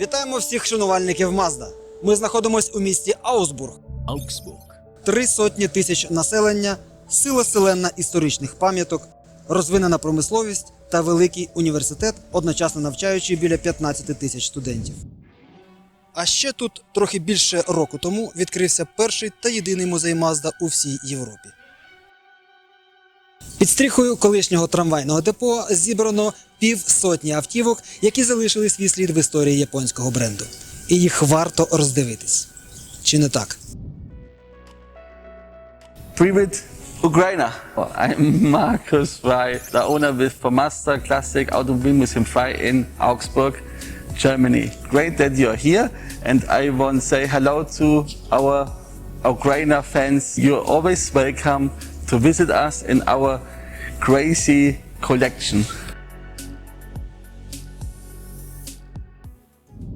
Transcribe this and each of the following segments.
Вітаємо всіх шанувальників Мазда. Ми знаходимося у місті Аусбург. Augsburg. Три сотні тисяч населення, сила селена історичних пам'яток, розвинена промисловість та великий університет, одночасно навчаючий біля 15 тисяч студентів. А ще тут трохи більше року тому відкрився перший та єдиний музей Мазда у всій Європі. Під стріхою колишнього трамвайного депо зібрано півсотні автівок, які залишили свій слід в історії японського бренду. І їх варто роздивитись. Чи не так? Privet Ukraine. I'm Markus Frey, the owner with Formasta Classic Automobil Museum Frey in Augsburg, Germany. Great that you're here, and I want to say hello to our Ukraine fans. You're always welcome to visit us in our crazy collection.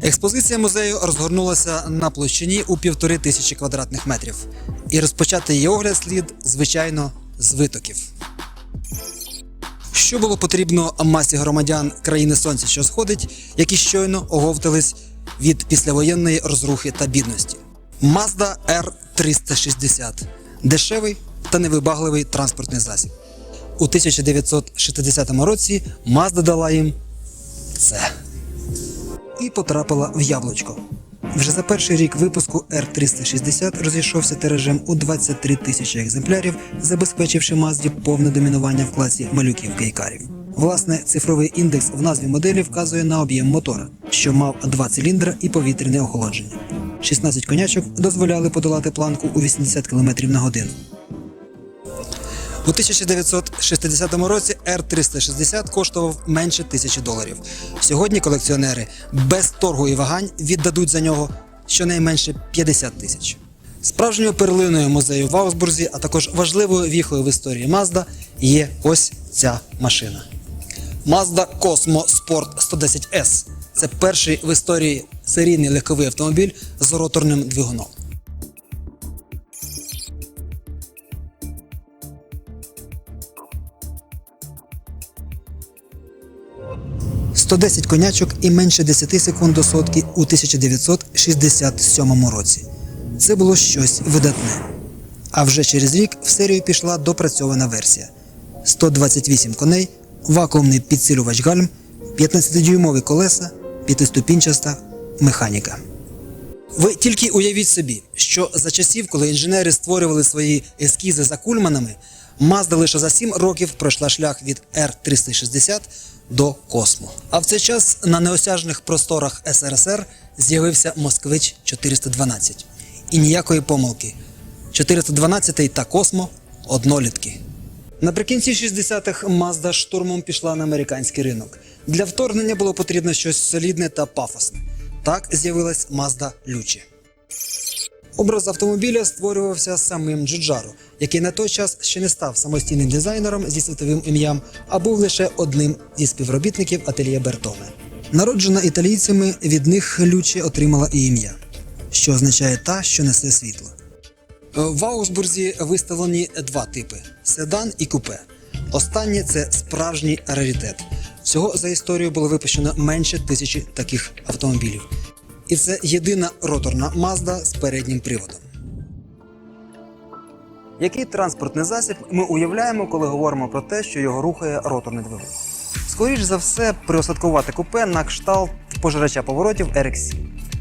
Експозиція музею розгорнулася на площині у півтори тисячі квадратних метрів. І розпочати її огляд слід, звичайно, з витоків. Що було потрібно масі громадян країни сонця, що сходить, які щойно оговтались від післявоєнної розрухи та бідності. Mazda R360 дешевий та невибагливий транспортний засіб. У 1960 році Mazda дала їм це і потрапила в яблучко. Вже за перший рік випуску R360 розійшовся тиражем у 23 тисячі екземплярів, забезпечивши Мазді повне домінування в класі малюків кейкарів. Власне, цифровий індекс в назві моделі вказує на об'єм мотора, що мав два циліндра і повітряне охолодження. 16 конячок дозволяли подолати планку у 80 км на годину. У 1960 році R360 коштував менше тисячі доларів. Сьогодні колекціонери без торгу і вагань віддадуть за нього щонайменше 50 тисяч. Справжньою перлиною музею в Аусбурзі, а також важливою віхою в історії Mazda є ось ця машина. Mazda Cosmo Sport 110S. Це перший в історії серійний легковий автомобіль з роторним двигуном. – 110 конячок і менше 10 секунд до сотки у 1967 році. Це було щось видатне. А вже через рік в серію пішла допрацьована версія: 128 коней, вакуумний підсилювач гальм, 15-дюймові колеса, п'ятиступінчаста механіка. Ви тільки уявіть собі, що за часів, коли інженери створювали свої ескізи за кульманами, Mazda лише за 7 років пройшла шлях від R360 до Космо. А в цей час на неосяжних просторах СРСР з'явився Москвич 412. І ніякої помилки. 412 та Космо однолітки. Наприкінці 60-х Mazda штурмом пішла на американський ринок. Для вторгнення було потрібно щось солідне та пафосне. Так з'явилась Mazda Лючі. Образ автомобіля створювався самим Джуджаро, який на той час ще не став самостійним дизайнером зі світовим ім'ям, а був лише одним зі співробітників ательє Бертоме. Народжена італійцями, від них Лючі отримала і ім'я, що означає та, що несе світло. В Аусбурзі виставлені два типи: седан і купе. Останнє це справжній раритет. Всього за історію було випущено менше тисячі таких автомобілів. І це єдина роторна Mazda з переднім приводом. Який транспортний засіб ми уявляємо, коли говоримо про те, що його рухає роторний двигун? Скоріш за все, приосадкувати купе на кшталт пожирача поворотів RX.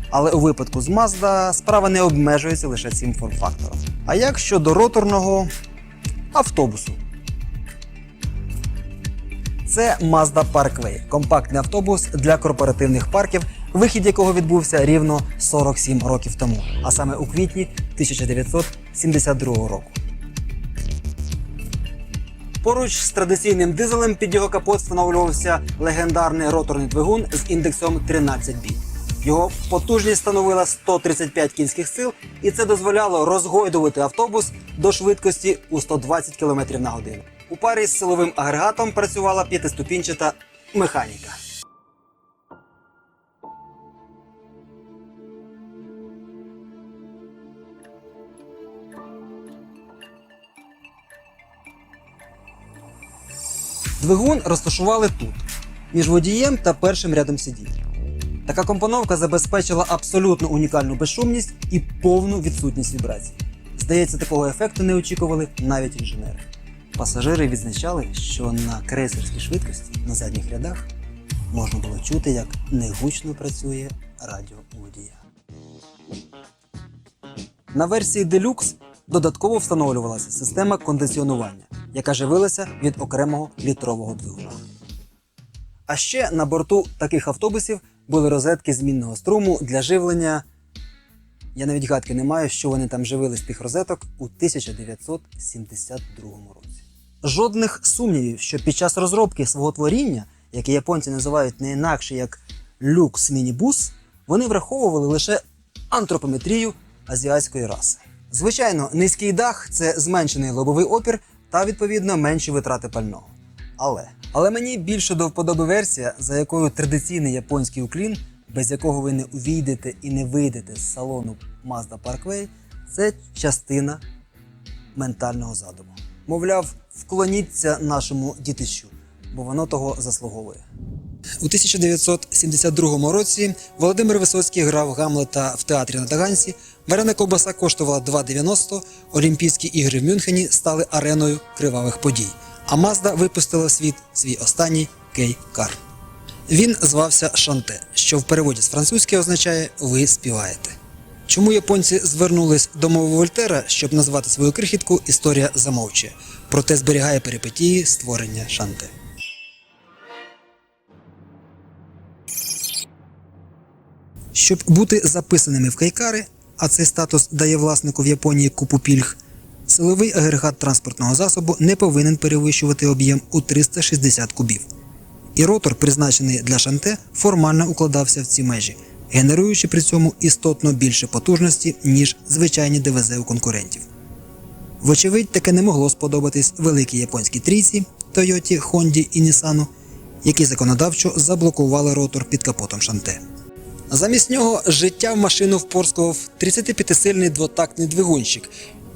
Але у випадку з Mazda справа не обмежується лише цим форм-фактором. А як щодо роторного автобусу? Це Mazda Parkway – компактний автобус для корпоративних парків, вихід якого відбувся рівно 47 років тому, а саме у квітні 1972 року. Поруч з традиційним дизелем під його капот встановлювався легендарний роторний двигун з індексом 13B. Його потужність становила 135 кінських сил, і це дозволяло розгойдувати автобус до швидкості у 120 км на годину. У парі з силовим агрегатом працювала п'ятиступінчата механіка. Двигун розташували тут, між водієм та першим рядом сидінь. Така компоновка забезпечила абсолютно унікальну безшумність і повну відсутність вібрацій. Здається, такого ефекту не очікували навіть інженери. Пасажири відзначали, що на крейсерській швидкості на задніх рядах можна було чути, як негучно працює радіо водія. На версії Deluxe додатково встановлювалася система кондиціонування, яка живилася від окремого літрового двигуна. А ще на борту таких автобусів були розетки змінного струму для живлення. Я навіть гадки не маю, що вони там живили з тих розеток у 1972 році. Жодних сумнівів, що під час розробки свого творіння, яке японці називають не інакше як люкс мінібус, вони враховували лише антропометрію азіатської раси. Звичайно, низький дах це зменшений лобовий опір та відповідно менші витрати пального. Але але мені більше до вподоби версія, за якою традиційний японський уклін, без якого ви не увійдете і не вийдете з салону Mazda Parkway, це частина ментального задуму. Мовляв, вклоніться нашому дітищу, бо воно того заслуговує. У 1972 році Володимир Висоцький грав Гамлета в театрі на Таганці. Варена ковбаса коштувала 2,90. Олімпійські ігри в Мюнхені стали ареною кривавих подій. А Мазда випустила в світ свій останній кей-кар. Він звався Шанте, що в переводі з французьки означає Ви співаєте. Чому японці звернулись до мови Вольтера, щоб назвати свою крихітку, історія замовчує, проте зберігає перипетії створення Шанте. Щоб бути записаними в кайкари, а цей статус дає власнику в Японії купу пільг, силовий агрегат транспортного засобу не повинен перевищувати об'єм у 360 кубів. І ротор, призначений для шанте, формально укладався в ці межі, генеруючи при цьому істотно більше потужності, ніж звичайні ДВЗ у конкурентів. Вочевидь, таке не могло сподобатись великій японській трійці Тойоті, Хонді і Нісану, які законодавчо заблокували ротор під капотом шанте. Замість нього життя в машину впорскував 35-сильний двотактний двигунщик,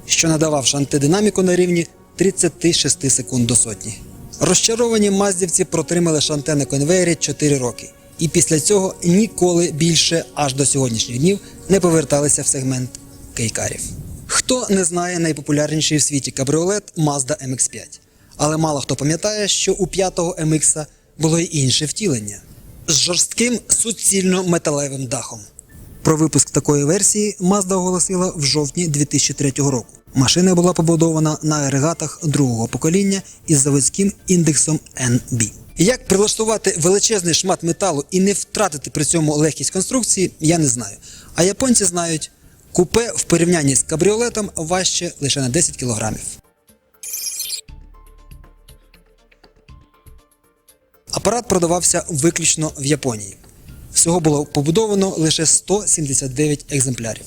що надавав шантидинаміку на рівні 36 секунд до сотні. Розчаровані маздівці протримали шанте на конвеєрі 4 роки, і після цього ніколи більше аж до сьогоднішніх днів не поверталися в сегмент кейкарів. Хто не знає найпопулярніший в світі кабріолет Mazda MX5, але мало хто пам'ятає, що у 5-го MX було й інше втілення з жорстким суцільно металевим дахом. Про випуск такої версії Mazda оголосила в жовтні 2003 року. Машина була побудована на агрегатах другого покоління із заводським індексом NB. Як прилаштувати величезний шмат металу і не втратити при цьому легкість конструкції, я не знаю. А японці знають, купе в порівнянні з кабріолетом важче лише на 10 кілограмів. Апарат продавався виключно в Японії. Всього було побудовано лише 179 екземплярів.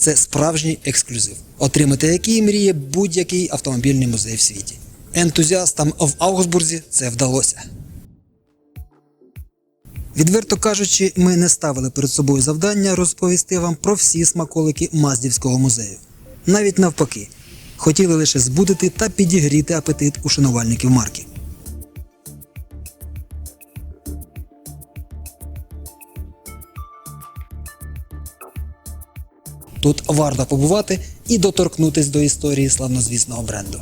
Це справжній ексклюзив, отримати який мріє будь-який автомобільний музей в світі. Ентузіастам в Аугсбурзі це вдалося. Відверто кажучи, ми не ставили перед собою завдання розповісти вам про всі смаколики Маздівського музею. Навіть навпаки, хотіли лише збудити та підігріти апетит у шанувальників марки. Тут варто побувати і доторкнутись до історії славнозвісного бренду.